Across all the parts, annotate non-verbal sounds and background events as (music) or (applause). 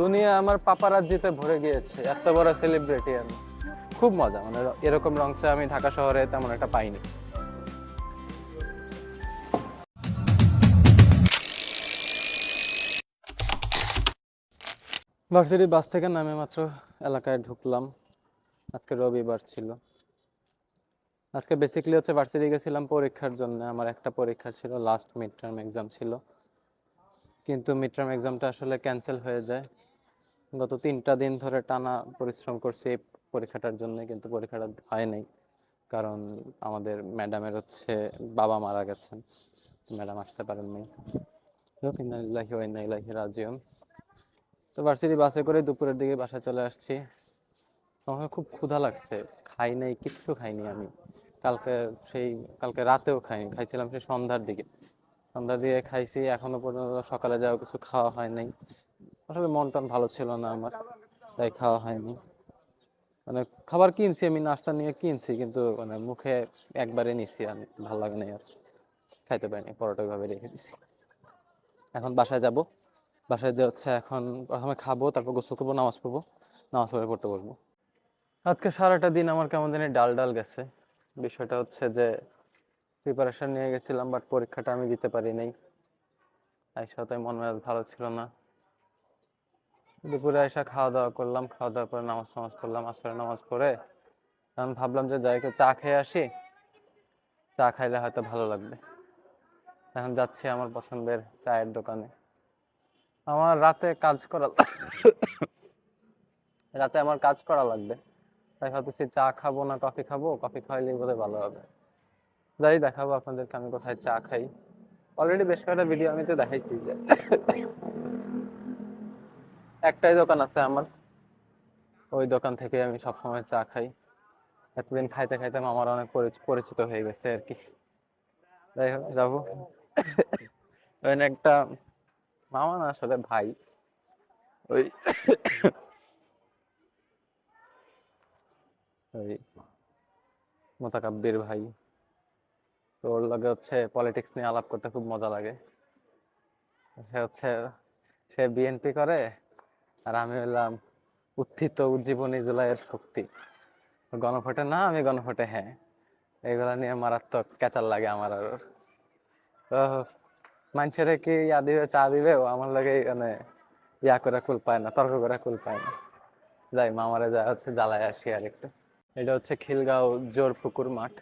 দুনিয়া আমার পাপারাজ্জিতে ভরে গিয়েছে। এত বড় সেলিব্রিটি আমি। খুব মজা মানে এরকম রং চা আমি ঢাকা শহরে তেমন একটা পাইনি। ভার্সিটি বাস থেকে নামে মাত্র এলাকায় ঢুকলাম। আজকে রবিবার ছিল। আজকে বেসিক্যালি হচ্ছে ভার্সিটি গেছিলাম পরীক্ষার জন্য। আমার একটা পরীক্ষা ছিল লাস্ট মিড টার্ম এক্সাম ছিল। কিন্তু মিড টার্ম এক্সামটা আসলে ক্যান্সেল হয়ে যায়। গত তিনটা দিন ধরে টানা পরিশ্রম করছি এই পরীক্ষাটার জন্য, কিন্তু পরীক্ষাটা হয় নাই। কারণ আমাদের ম্যাডামের হচ্ছে বাবা মারা গেছেন। ম্যাডাম আসতে পারেননি। ইন্নালিল্লাহি ওয়া ইন্না ইলাইহি রাজিউন। তো ভার্সিটি বাসে করে দুপুরের দিকে বাসায় চলে আসছি। আমার খুব ক্ষুধা লাগছে। খাই নাই, কিচ্ছু খাইনি আমি। কালকে সেই, কালকে রাতেও খাইনি। খাইছিলাম সেই সন্ধ্যার দিকে। সন্ধ্যার দিকে খাইছি, এখনও পর্যন্ত সকালে যাওয়া কিছু খাওয়া হয় নাই। আসলে মন টন ভালো ছিল না আমার, তাই খাওয়া হয়নি। মানে খাবার কিনছি, আমি নাস্তা নিয়ে কিনছি, কিন্তু মানে মুখে একবারে নিছি আমি ভালো লাগে না আর খাইতে পারিনি, পরোটা ভাবে রেখে দিছি। এখন বাসায় যাব, বাসায় যে হচ্ছে এখন প্রথমে খাব, তারপর গোসল করব, নামাজ পড়ব, নামাজ পড়ে পড়তে বসবো। আজকে সারাটা দিন আমার কেমন জানি ডাল ডাল গেছে। বিষয়টা হচ্ছে যে প্রিপারেশন নিয়ে গেছিলাম বাট পরীক্ষাটা আমি দিতে পারি নাই। তাই সাথে মন মেজাজ ভালো ছিল না। দুপুরে এসে খাওয়া দাওয়া করলাম খাওয়া দাওয়ার পরে নামাজ নামাজ পড়লাম আসরে নামাজ পড়ে আমি ভাবলাম যে যাই চা খেয়ে আসি, চা খাইলে হয়তো ভালো লাগবে। এখন যাচ্ছি আমার পছন্দের চায়ের দোকানে। আমার রাতে কাজ করা (coughs) রাতে আমার কাজ করা লাগবে। তাই ভাবতেছি চা খাব না কফি খাব, কফি খাইলেই বোধহয় ভালো হবে। যাই দেখাবো আপনাদেরকে, আমি কোথায় চা খাই। অলরেডি বেশ কয়েকটা ভিডিও আমি তো দেখাইছি যে একটাই দোকান আছে আমার। ওই দোকান থেকে আমি সবসময় চা খাই। এতদিন খাইতে খাইতে আমার অনেক পরিচ- পরিচিত হয়ে গেছে আর কি। যাই হোক, যাব। একটা মামা না, আসলে ভাই। ওই ওই মোতাকাব্বির ভাই। তো ওর লগে হচ্ছে পলিটিক্স নিয়ে আলাপ করতে খুব মজা লাগে। সে হচ্ছে, সে বিএনপি করে। আর আমি হলাম উত্থিত উজ্জীবনী জুলাইয়ের শক্তি। গণভোটে না, আমি গণভোটে হ্যাঁ। এগুলা নিয়ে মারাত্মক ক্যাচার লাগে আমার আর। তো মানুষের কি ইয়া দিবে, চা দিবে? ও আমার লাগে মানে ইয়া করে কুল পায় না, তর্ক করে কুল পায় না। যাই, মামারে যা হচ্ছে জ্বালায় আসি আর একটু। এটা হচ্ছে খিলগাঁও জোর পুকুর মাঠ।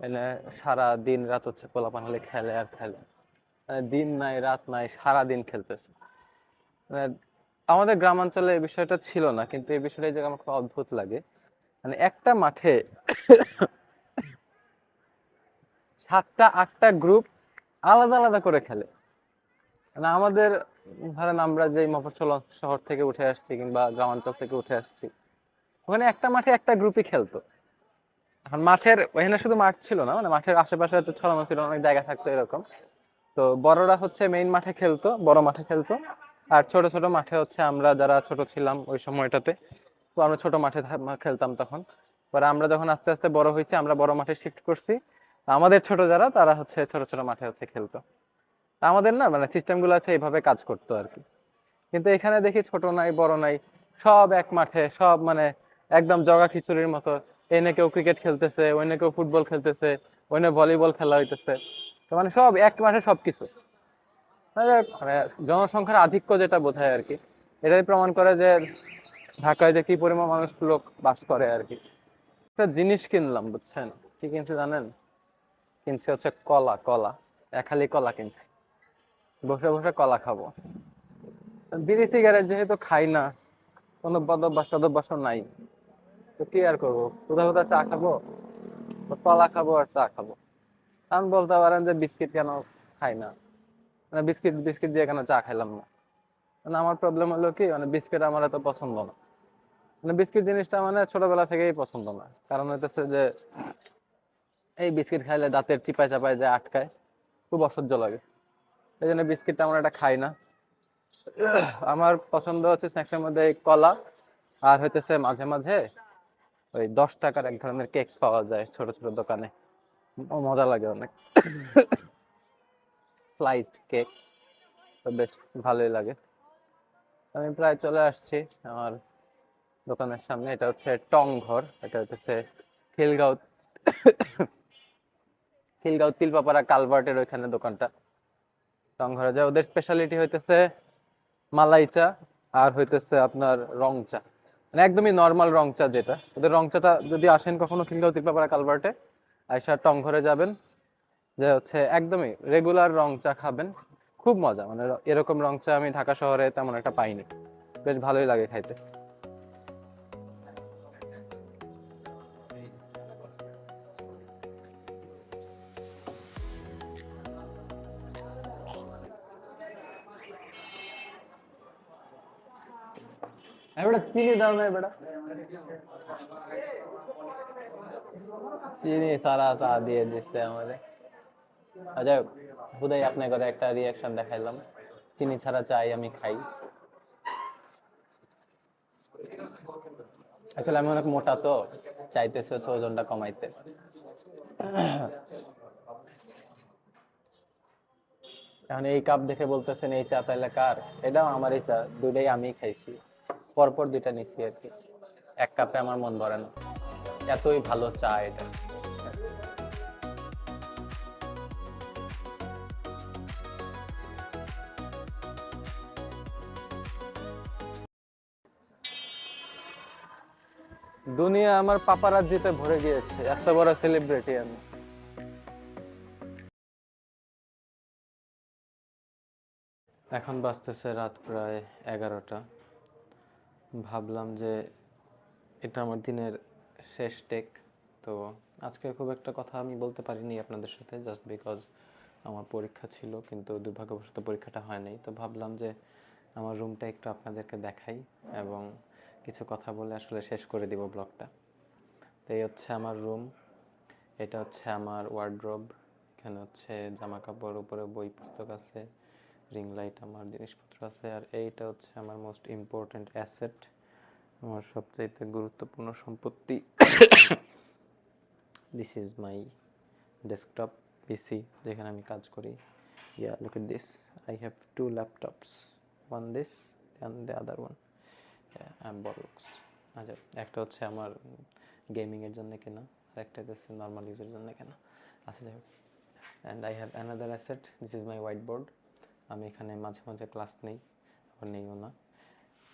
এখানে সারা দিন রাত হচ্ছে পোলাপান হলে খেলে আর খেলে দিন নাই, রাত নাই, সারা দিন খেলতেছে। মানে আমাদের গ্রামাঞ্চলে এই বিষয়টা ছিল না, কিন্তু এই বিষয়টা জায়গায় আমার খুব অদ্ভুত লাগে। মানে একটা মাঠে সাতটা, আটটা গ্রুপ আলাদা আলাদা করে খেলে। মানে আমাদের, ধরেন আমরা যে মফস্বল শহর থেকে উঠে আসছি কিংবা গ্রামাঞ্চল থেকে উঠে আসছি, ওখানে একটা মাঠে একটা গ্রুপই খেলতো। এখন মাঠের, ওখানে শুধু মাঠ ছিল না মানে মাঠের আশেপাশে হয়তো ছড়ানো ছিল অনেক জায়গা থাকতো এরকম। তো বড়রা হচ্ছে মেইন মাঠে খেলতো, বড় মাঠে খেলতো। আর ছোট ছোট মাঠে হচ্ছে আমরা যারা ছোট ছিলাম ওই সময়টাতে, তো আমরা ছোট মাঠে খেলতাম তখন। পরে আমরা যখন আস্তে আস্তে বড় হয়েছি, আমরা বড় মাঠে শিফট করছি। আমাদের ছোট যারা, তারা হচ্ছে ছোট ছোট মাঠে হচ্ছে খেলতো। আমাদের না মানে সিস্টেমগুলো আছে এইভাবে কাজ করতো আর কি। কিন্তু এখানে দেখি ছোট নাই, বড় নাই, সব এক মাঠে, সব মানে একদম জগা খিচুড়ির মতো। এনে কেউ ক্রিকেট খেলতেছে, ওইনে কেউ ফুটবল খেলতেছে, ওইনে ভলিবল খেলা হইতেছে। তো মানে সব এক মাঠে সবকিছু। মানে মানে জনসংখ্যার আধিক্য যেটা বোঝায় আর কি। এটাই প্রমাণ করে যে ঢাকায় যে কি পরিমাণ মানুষ লোক বাস করে আর কি। একটা জিনিস কিনলাম, বুঝছেন? কি কিনছি জানেন? কিনছি হচ্ছে কলা কলা। একালি কলা কিনছি। বসে বসে কলা খাব। বিড়ি, সিগারেট যেহেতু খাই না, কোনো বদভ্যাস টদভ্যাসও নাই। তো কি আর করব? কোথাও কোথাও চা খাব? কলা খাব আর চা খাব। আমি বলতে পারেন যে বিস্কিট কেন খাই না। মানে বিস্কিট বিস্কিট দিয়ে কেন চা খাইলাম না। মানে আমার প্রবলেম হলো কি মানে বিস্কিট আমার এত পছন্দ না। মানে বিস্কিট জিনিসটা মানে ছোটবেলা থেকেই পছন্দ না। কারণ হইতেছে যে, এই বিস্কিট খাইলে দাঁতের চিপায় চাপায় যে আটকায়, খুব অসহ্য লাগে। এই জন্য বিস্কিটটা আমার এটা খাই না। আমার পছন্দ হচ্ছে স্ন্যাক্সের মধ্যে কলা, আর হইতেছে মাঝে মাঝে ওই দশ টাকার এক ধরনের কেক পাওয়া যায় ছোট ছোট দোকানে। মজা লাগে অনেক। স্লাইসড কেক তো বেশ ভালোই লাগে। আমি প্রায় চলে আসছি আমার দোকানের সামনে। এটা হচ্ছে টং ঘর। এটা হচ্ছে খিলগাঁও (coughs) খিলগাঁও তিলপাপাড়া কালভার্টের ওইখানে দোকানটা। টং ঘরে যায় ওদের স্পেশালিটি হইতেছে মালাই চা আর হইতেছে আপনার রং চা। মানে একদমই নর্মাল রং চা যেটা। ওদের রং চাটা যদি আসেন কখনো খিলগাঁও তিলপাপাড়া কালভার্টে, আইসা টং ঘরে যাবেন। যে হচ্ছে একদমই রেগুলার রং চা খাবেন। খুব মজা মানে এরকম রং চা আমি ঢাকা শহরে তেমন একটা পাইনি। বেশ ভালোই লাগে খাইতে। চিনি দাও না এবারে। চিনি সারা চা দিয়ে দিচ্ছে আমাদের। হুদাই আপনার ঘরে একটা রিয়াকশন দেখাইলাম। চিনি ছাড়া চাই আমি খাই। আসলে আমি অনেক মোটা তো হচ্ছে ওজনটা কমাইতে। এখন এই কাপ দেখে বলতেছেন, এই চা তাইলে কার? এটাও আমারই চা দুটাই আমি খাইছি। পরপর দুইটা নিছি আর কি। এক কাপে আমার মন ভরে না। এতই ভালো চা এটা। দুনিয়া আমার পাপারাজ্জিতে ভরে গিয়েছে। এত বড় সেলিব্রিটি আমি। এখন বাজতেছে রাত প্রায় এগারোটা। ভাবলাম যে এটা আমার দিনের শেষ টেক তো আজকে খুব একটা কথা আমি বলতে পারিনি আপনাদের সাথে জাস্ট বিকজ আমার পরীক্ষা ছিল, কিন্তু দুর্ভাগ্যবশত পরীক্ষাটা হয় নাই তো ভাবলাম যে আমার রুমটা একটু আপনাদেরকে দেখাই এবং কিছু কথা বলে আসলে শেষ করে দিব ব্লগটা। তো এই হচ্ছে আমার রুম, এটা হচ্ছে আমার ওয়ার্ড্রোব এখানে হচ্ছে জামা কাপড় উপরে বই, পুস্তক আছে রিং লাইট আমার, জিনিসপত্র আছে, আর এইটা হচ্ছে আমার মোস্ট ইম্পর্ট্যান্ট অ্যাসেট আমার সবচাইতে গুরুত্বপূর্ণ সম্পত্তি। This is my desktop PC যেখানে আমি কাজ করি। Yeah look at this I have two laptops one this and the other one বলক্স আচ্ছা একটা হচ্ছে আমার গেমিংয়ের জন্য কেনা, আর একটা হচ্ছে নর্মাল ইউজের জন্য কেনা। আচ্ছা যাই হোক। And I have another asset this is my white board আমি এখানে মাঝে মাঝে ক্লাস নেই, আবার নেইও না।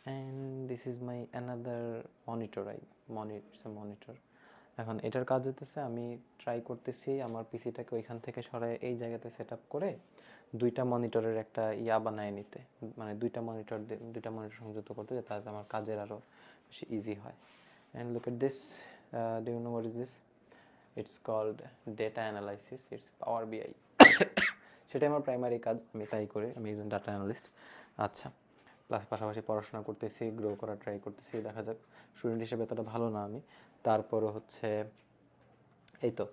And this is my another monitor I monitors monitor এখন এটার কাজ হতেছে আমি ট্রাই করতেছি, আমার পিসিটাকে ওইখান থেকে সরায় এই জায়গাতে সেট আপ করে দুইটা মনিটরের একটা ইয়া বানায় নিতে। মানে দুইটা মনিটর দুইটা মনিটর সংযুক্ত করতে তাতে আমার কাজের আরও বেশি ইজি হয়। And look at this do you know what is this it's called data analysis it's Power BI সেটাই আমার প্রাইমারি কাজ, আমি তাই করি, আমি একজন ডাটা অ্যানালিস্ট আচ্ছা প্লাস পাশাপাশি পড়াশোনা করতেছি গ্রো করা ট্রাই করতেছি, দেখা যাক। স্টুডেন্ট হিসেবে এতটা ভালো না আমি। তারপরও হচ্ছে, এই তো।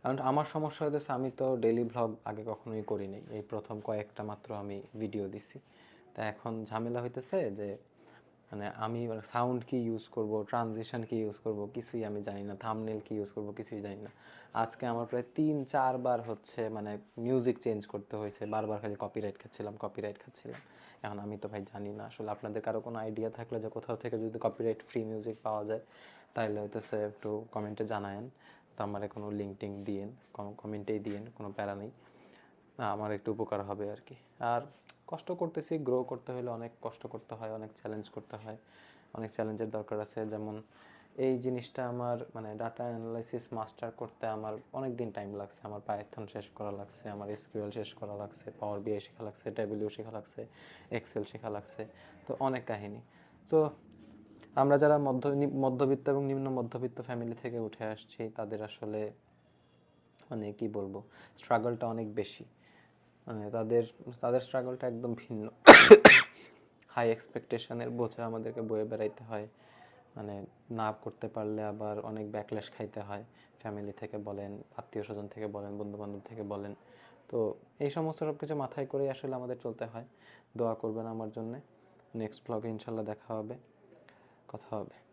কারণ আমার সমস্যা হতেছে আমি তো ডেইলি ভ্লগ আগে কখনোই করিনি এই প্রথম কয়েকটা মাত্র আমি ভিডিও দিছি। তা এখন ঝামেলা হইতেছে যে মানে আমি সাউন্ড কি ইউজ করব ট্রানজিশন কি ইউজ করব, কিছুই আমি জানি না। থামনেল কি ইউজ করব, কিছুই জানি না। আজকে আমার প্রায় তিন চারবার হচ্ছে মানে মিউজিক চেঞ্জ করতে হয়েছে বারবার খালি কপিরাইট খাচ্ছিলাম কপিরাইট খাচ্ছিলাম। এখন আমি তো ভাই জানি না। আসলে আপনাদের কারও কোনো আইডিয়া থাকলে যে কোথাও থেকে যদি কপিরাইট ফ্রি মিউজিক পাওয়া যায় তাহলে হইতেছে একটু কমেন্টে জানায়েন। তো আমার কোনো লিঙ্ক টিঙ্ক দিয়েন কমেন্টেই দিয়েন, কোনো প্যারা নেই। আমার একটু উপকার হবে আর কি। আর কষ্ট করতেছি গ্রো করতে হলে অনেক কষ্ট করতে হয়, অনেক চ্যালেঞ্জ করতে হয়, অনেক চ্যালেঞ্জের দরকার আছে। যেমন এই জিনিসটা আমার মানে ডাটা অ্যানালাইসিস মাস্টার করতে আমার অনেক দিন টাইম লাগছে। আমার পাইথন শেষ করা লাগছে, আমার এসকিউএল শেষ করা লাগছে পাওয়ার বিআই শেখা লাগছে টেবিলিউ শেখা লাগছে এক্সেল শেখা লাগছে, তো অনেক কাহিনী। তো আমরা যারা মধ্য মধ্যবিত্ত এবং নিম্ন মধ্যবিত্ত ফ্যামিলি থেকে উঠে আসছি, তাদের আসলে মানে কি বলব স্ট্রাগলটা অনেক বেশি। মানে তাদের তাদের স্ট্রাগলটা একদম ভিন্ন। হাই এক্সপেকটেশনের বোঝা আমাদেরকে বয়ে বেড়াইতে হয়। মানে না করতে পারলে আবার অনেক ব্যাকল্যাশ খাইতে হয়। ফ্যামিলি থেকে বলেন, আত্মীয় স্বজন থেকে বলেন বন্ধু বান্ধব থেকে বলেন। তো এই সমস্ত সব কিছু মাথায় করেই আসলে আমাদের চলতে হয়। দোয়া করবেন আমার জন্যে। নেক্সট ব্লগে ইনশাল্লাহ দেখা হবে। কথা হবে।